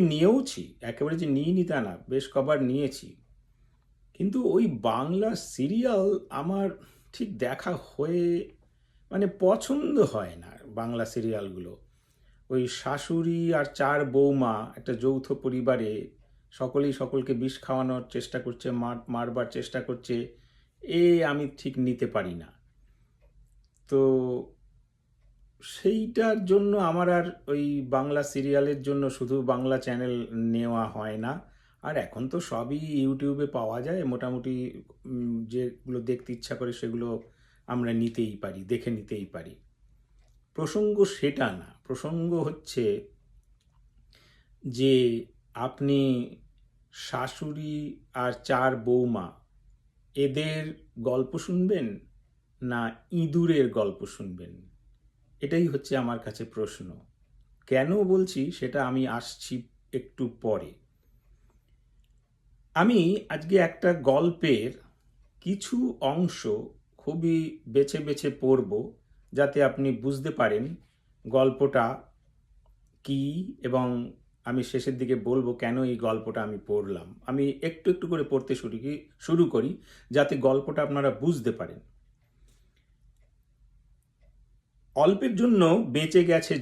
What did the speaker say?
নিয়েওছি, একেবারে যে নিইনি তা না, বেশ কবার নিয়েছি। কিন্তু ওই বাংলা সিরিয়াল আমার ঠিক দেখা হয়ে মানে পছন্দ হয় না বাংলা সিরিয়ালগুলো ওই শাশুড়ি আর চার বৌমা একটা যৌথ পরিবারে সকলেই সকলকে বিষ খাওয়ানোর চেষ্টা করছে, মার, মারবার চেষ্টা করছে, এ আমি ঠিক নিতে পারি না। তো সেইটার জন্য আমার আর ওই বাংলা সিরিয়ালের জন্য শুধু বাংলা চ্যানেল নেওয়া হয় না। আর এখন তো সবই ইউটিউবে পাওয়া যায়। মোটামুটি যেগুলো দেখতে ইচ্ছা করে সেগুলো আমরা নিতেই পারি, দেখে নিতেই পারি। প্রসঙ্গ সেটা না। প্রসঙ্গ হচ্ছে যে, আপনি শাশুড়ি আর চার বৌমা, এদের গল্প শুনবেন না ইঁদুরের গল্প শুনবেন? এটাই হচ্ছে আমার কাছে প্রশ্ন। কেন বলছি সেটা আমি আসছি একটু পরে। আমি আজকে একটা গল্পের কিছু অংশ খুবই বেছে বেছে পড়ব যাতে আপনি বুঝতে পারেন গল্পটা কি এবং আমি শেষের দিকে বলব কেন এই গল্পটা আমি পড়লাম। আমি একটু একটু করে পড়তে শুরু শুরু করি যাতে গল্পটা আপনারা বুঝতে পারেন। অল্পের জন্য বেঁচে গেছে